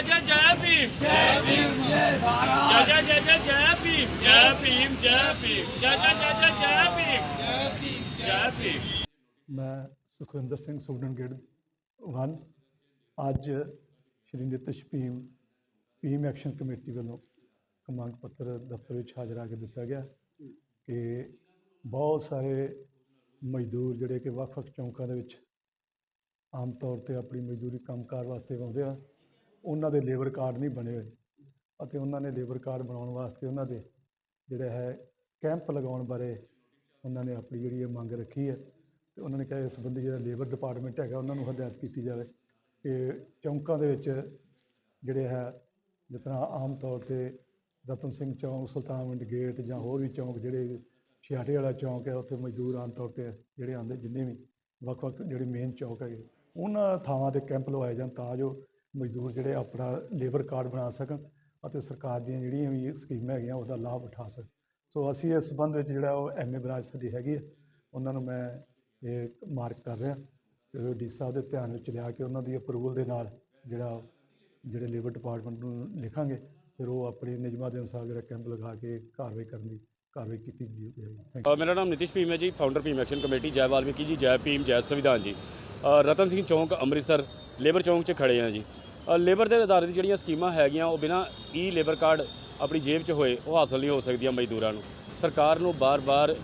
जय जय जय भीम जय भीम जय भारत जय जय जय जय जय भीम जय भीम जय भीम जय जय जय जय जय भीम जय भीम जय भीम ਮੈਂ ਸੁਖਵਿੰਦਰ ਸਿੰਘ ਸੁਗਡਨਗੇੜ ਵਨ ਅੱਜ ਸ਼੍ਰੀ ਨਿਤਿਸ਼ ਭੀਮ ਭੀਮ ਐਕਸ਼ਨ ਕਮੇਟੀ ਵੱਲੋਂ ਇੱਕ ਮੰਗ ਪੱਤਰ ਦਫ਼ਤਰ ਵਿੱਚ ਹਾਜ਼ਰ ਕੇ ਦਿੱਤਾ ਗਿਆ ਕਿ ਬਹੁਤ ਸਾਰੇ ਮਜ਼ਦੂਰ ਜਿਹੜੇ ਕਿ ਵੱਖ-ਵੱਖ ਚੌਂਕਾਂ ਦੇ ਵਿੱਚ ਆਮ ਤੌਰ ਤੇ ਆਪਣੀ ਮਜ਼ਦੂਰੀ ਕੰਮਕਾਰ ਵਾਸਤੇ ਆਉਂਦੇ ਆ ਉਹਨਾਂ ਦੇ ਲੇਬਰ ਕਾਰਡ ਨਹੀਂ ਬਣੇ ਹੋਏ ਅਤੇ ਉਹਨਾਂ ਨੇ ਲੇਬਰ ਕਾਰਡ ਬਣਾਉਣ ਵਾਸਤੇ ਉਹਨਾਂ ਦੇ ਜਿਹੜਾ ਹੈ ਕੈਂਪ ਲਗਾਉਣ ਬਾਰੇ ਉਹਨਾਂ ਨੇ ਆਪਣੀ ਜਿਹੜੀ ਇਹ ਮੰਗ ਰੱਖੀ ਹੈ ਤੇ ਉਹਨਾਂ ਨੇ ਕਿਹਾ ਇਸ ਸੰਬੰਧੀ ਜਿਹੜਾ ਲੇਬਰ ਡਿਪਾਰਟਮੈਂਟ ਹੈਗਾ ਉਹਨਾਂ ਨੂੰ ਹਦਾਇਤ ਕੀਤੀ ਜਾਵੇ ਕਿ ਚੌਂਕਾਂ ਦੇ ਵਿੱਚ ਜਿਹੜੇ ਹੈ ਜਿਸ ਤਰ੍ਹਾਂ ਆਮ ਤੌਰ ਤੇ ਰਤਨ ਸਿੰਘ ਚੌਂਕ ਸੁਲਤਾਨਵਿੰਡ ਗੇਟ ਜਾਂ ਹੋਰ ਵੀ ਚੌਂਕ ਜਿਹੜੇ ਛਿਆਟੇ ਵਾਲਾ ਚੌਂਕ ਹੈ, ਉੱਥੇ ਮਜ਼ਦੂਰ ਆਮ ਤੌਰ ਤੇ ਜਿਹੜੇ ਆਉਂਦੇ ਜਿੰਨੇ ਵੀ ਵੱਖ-ਵੱਖ ਜਿਹੜੇ ਮੇਨ ਚੌਕ ਹੈਗੇ, ਉਹਨਾਂ ਥਾਵਾਂ ਤੇ ਕੈਂਪ ਲਵਾਏ ਜਾਣ ਤਾਂ ਜੋ ਮਜ਼ਦੂਰ ਜਿਹੜੇ ਆਪਣਾ ਲੇਬਰ ਕਾਰਡ ਬਣਾ ਸਕਣ ਅਤੇ ਸਰਕਾਰ ਦੀਆਂ ਜਿਹੜੀਆਂ ਵੀ ਸਕੀਮਾਂ ਹੈਗੀਆਂ, ਉਹਦਾ ਲਾਭ ਉਠਾ ਸਕਣ। ਸੋ ਅਸੀਂ ਇਸ ਸੰਬੰਧ ਵਿੱਚ ਜਿਹੜਾ ਉਹ ਐਮਏ ਬ੍ਰਾਂਚ ਸਾਡੀ ਹੈਗੀ ਹੈ ਉਹਨਾਂ ਨੂੰ ਮੈਂ ਇਹ ਮਾਰਕ ਕਰ ਰਿਹਾ। ਤੇ ਡੀ ਸਾਹਿਬ ਦੇ ਧਿਆਨ ਵਿੱਚ ਲਿਆ ਕੇ ਉਹਨਾਂ ਦੀ ਅਪਰੂਵਲ ਦੇ ਨਾਲ ਜਿਹੜਾ ਜਿਹੜੇ ਲੇਬਰ ਡਿਪਾਰਟਮੈਂਟ ਨੂੰ ਲਿਖਾਂਗੇ, ਫਿਰ ਉਹ ਆਪਣੇ ਨਿਯਮਾਂ ਦੇ ਅਨੁਸਾਰ ਜਿਹੜਾ ਕੈਂਪ ਲਗਾ ਕੇ ਕਾਰਵਾਈ ਕਰਨ ਦੀ, ਕਾਰਵਾਈ ਕੀਤੀ ਜਾਏਗੀ ਮੇਰਾ ਨਾਮ ਨਿਤਿਸ਼ ਭੀਮ ਹੈ ਜੀ ਫਾਊਂਡਰ ਭੀਮ ਐਕਸ਼ਨ ਕਮੇਟੀ ਜੈ ਵਾਲਮੀਕੀ ਜੀ, ਜੈ ਭੀਮ, ਜੈ ਸੰਵਿਧਾਨ ਜੀ। ਰਤਨ ਸਿੰਘ ਚੌਂਕ, ਅੰਮ੍ਰਿਤਸਰ। ਲੇਬਰ ਚੌਂਕ 'ਚ ਖੜੇ ਆ ਜੀ। ਲੇਬਰ ਦੇ ਆਧਾਰ ਦੀ ਜਿਹੜੀਆਂ ਸਕੀਮਾਂ ਹੈਗੀਆਂ, ਉਹ ਬਿਨਾ ਈ ਲੇਬਰ ਕਾਰਡ ਆਪਣੀ ਜੇਬ 'ਚ ਹੋਏ, ਉਹ ਹਾਸਲ ਨਹੀਂ ਹੋ ਸਕਦੀਆਂ ਮਜ਼ਦੂਰਾਂ ਨੂੰ। ਸਰਕਾਰ ਨੂੰ ਬਾਰ-ਬਾਰ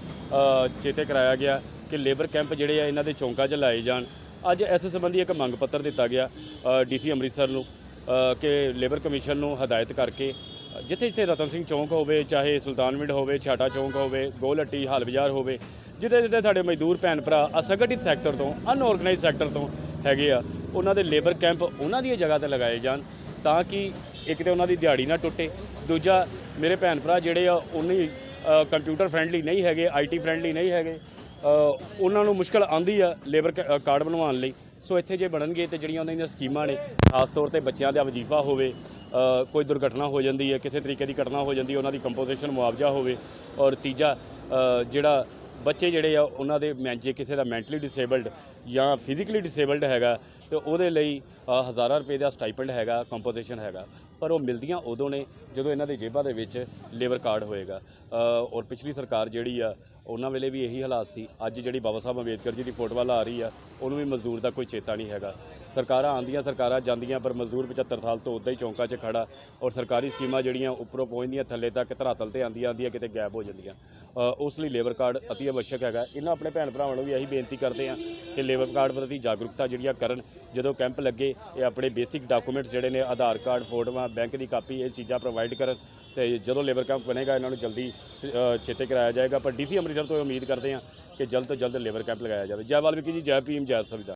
ਚੇਤੇ ਕਰਾਇਆ ਗਿਆ ਕਿ ਲੇਬਰ ਕੈਂਪ ਜਿਹੜੇ ਆ, ਇਹਨਾਂ ਦੇ ਚੌਂਕਾਂ 'ਚ ਲਾਏ ਜਾਣ। ਅੱਜ ਇਸ ਸੰਬੰਧੀ ਇੱਕ ਮੰਗ ਪੱਤਰ ਦਿੱਤਾ ਗਿਆ ਡੀਸੀ ਅੰਮ੍ਰਿਤਸਰ ਨੂੰ ਕਿ ਲੇਬਰ ਕਮਿਸ਼ਨ ਨੂੰ ਹਦਾਇਤ ਕਰਕੇ, ਜਿੱਥੇ ਜਿੱਥੇ ਰਤਨ ਸਿੰਘ ਚੌਂਕ ਹੋਵੇ, ਚਾਹੇ ਸੁਲਤਾਨਵਿੰਡ ਹੋਵੇ, ਛਾਟਾ ਚੌਂਕ ਹੋਵੇ ਗੋਲਹੱਟੀ ਹਾਲ ਬਾਜ਼ਾਰ ਹੋਵੇ, ਜਿੱਥੇ ਜਿੱਥੇ ਸਾਡੇ ਮਜ਼ਦੂਰ ਭੈਣ ਭਰਾ ਅਸੰਗਠਿਤ ਸੈਕਟਰ ਤੋਂ ਅਨਆਰਗੇਨਾਈਜ਼ ਸੈਕਟਰ ਤੋਂ ਹੈਗੇ ਆ ਉਹਨਾਂ ਦੇ ਲੇਬਰ ਕੈਂਪ ਉਹਨਾਂ ਦੀ ਜਗ੍ਹਾ ਤੇ ਲਗਾਏ ਜਾਣ ਤਾਂ ਕਿ ਇੱਕ ਤੇ ਉਹਨਾਂ ਦੀ ਦਿਹਾੜੀ ਨਾ ਟੁੱਟੇ, ਦੂਜਾ ਮੇਰੇ ਭੈਣ ਭਰਾ ਜਿਹੜੇ ਆ, ਉਨੀ ਕੰਪਿਊਟਰ ਫ੍ਰੈਂਡਲੀ ਨਹੀਂ ਹੈਗੇ ਆਈਟੀ ਫ੍ਰੈਂਡਲੀ ਨਹੀਂ ਹੈਗੇ ਉਹਨਾਂ ਨੂੰ ਮੁਸ਼ਕਲ ਆਂਦੀ ਆ ਲੇਬਰ ਕਾਰਡ ਬਣਵਾਉਣ ਲਈ। ਸੋ ਇੱਥੇ ਜੇ ਬਣਨਗੇ ਤੇ ਜਿਹੜੀਆਂ ਉਹਨਾਂ ਦੀਆਂ ਸਕੀਮਾਂ ਨੇ, ਖਾਸ ਤੌਰ ਤੇ ਬੱਚਿਆਂ ਦਾ ਵਜੀਫਾ ਹੋਵੇ ਕੋਈ ਦੁਰਘਟਨਾ ਹੋ ਜਾਂਦੀ ਹੈ, ਕਿਸੇ ਤਰੀਕੇ ਦੀ ਘਟਨਾ ਹੋ ਜਾਂਦੀ ਹੈ, ਉਹਨਾਂ ਦੀ ਕੰਪੋਜੀਸ਼ਨ ਮੁਆਵਜ਼ਾ ਹੋਵੇ, ਔਰ ਤੀਜਾ ਜਿਹੜਾ ਬੱਚੇ ਜਿਹੜੇ ਆ, ਉਹਨਾਂ ਦੇ ਮੈਂ, ਜੇ ਕਿਸੇ ਦਾ ਮੈਂਟਲੀ ਡਿਸੇਬਲਡ ਜਾਂ ਫਿਜ਼ੀਕਲੀ ਡਿਸੇਬਲਡ ਹੈਗਾ, ਤੇ ਉਹਦੇ ਲਈ ਹਜ਼ਾਰਾਂ ਰੁਪਏ ਦਾ ਸਟਾਈਪੈਂਡ ਹੈਗਾ ਕੰਪੋਜੀਸ਼ਨ ਹੈਗਾ। ਪਰ ਉਹ ਮਿਲਦੀਆਂ ਉਦੋਂ ਨੇ, ਜਦੋਂ ਇਹਨਾਂ ਦੇ ਜੇਬਾਂ ਦੇ ਵਿੱਚ ਲੇਬਰ ਕਾਰਡ ਹੋਏਗਾ। ਔਰ ਪਿਛਲੀ ਸਰਕਾਰ ਜਿਹੜੀ ਆ, ਉਹਨਾਂ ਵੇਲੇ ਵੀ ਇਹੀ ਹਾਲਾਤ ਸੀ। ਅੱਜ ਜਿਹੜੀ ਬਾਬਾ ਸਾਹਿਬ ਅੰਬੇਦਕਰ ਜੀ ਦੀ ਫੋਟੋ ਵੱਲ ਆ ਰਹੀ ਆ, ਉਹਨੂੰ ਵੀ ਮਜ਼ਦੂਰ ਦਾ ਕੋਈ ਚੇਤਾ ਨਹੀਂ ਹੈਗਾ। ਸਰਕਾਰਾਂ ਆਂਦੀਆਂ ਸਰਕਾਰਾਂ ਜਾਂਦੀਆਂ, ਪਰ ਮਜ਼ਦੂਰ 75 ਸਾਲ ਤੋਂ ਉੱਦਾਂ ਹੀ ਚੌਂਕਾਂ 'ਚ ਖੜਾ ਔਰ ਸਰਕਾਰੀ ਸਕੀਮਾਂ ਜਿਹੜੀਆਂ ਉੱਪਰੋਂ ਪਹੁੰਚਦੀਆਂ, ਥੱਲੇ ਤੱਕ ਧਰਾਤਲ ਤੇ ਆਂਦੀਆਂ ਆਂਦੀਆਂ ਕਿਤੇ ਗਾਇਬ ਹੋ ਜਾਂਦੀਆਂ। ਉਸ ਲਈ ਲੇਬਰ ਕਾਰਡ ਅਤੀ ਪ੍ਰਤੀ ਅਵਸ਼ਕ ਹੈਗਾ। ਇਹਨਾਂ ਆਪਣੇ ਭੈਣ ਭਰਾਵਾਂ ਨੂੰ ਵੀ ਇਹੀ ਬੇਨਤੀ ਕਰਦੇ ਆ ਕਿ ਲੇਬਰ ਕਾਰਡ ਪ੍ਰਤੀ ਜਾਗਰੂਕਤਾ ਜਿਹੜੀ ਆ ਕਰਨ। ਜਦੋਂ ਕੈਂਪ ਲੱਗੇ, ਇਹ ਆਪਣੇ ਬੇਸਿਕ ਡਾਕੂਮੈਂਟਸ ਜਿਹੜੇ ਨੇ, ਆਧਾਰ ਕਾਰਡ, ਫੋਟੋਆਂ, ਬੈਂਕ ਦੀ ਕਾਪੀ, ਇਹ ਚੀਜ਼ਾਂ ਪ੍ਰੋਵਾਈਡ ਕਰਨ। ਤੇ ਜਦੋਂ ਲੇਬਰ ਕੈਂਪ ਬਣੇਗਾ, ਇਹਨਾਂ ਨੂੰ ਜਲਦੀ ਚੇਤੇ ਕਰਾਇਆ ਜਾਏਗਾ। ਪਰ ਡੀਸੀ ਅੰਮ੍ਰਿਤਸਰ ਤੋਂ ਉਮੀਦ ਕਰਦੇ ਆ ਕਿ ਜਲਦ ਤੋਂ ਜਲਦ ਲੇਬਰ ਕੈਂਪ ਲਗਾਇਆ ਜਾਵੇ। ਜੈ ਵਾਲਮੀਕੀ ਜੀ, ਜੈ ਭੀਮ, ਜੈ ਸੰਵਿਧਾਨ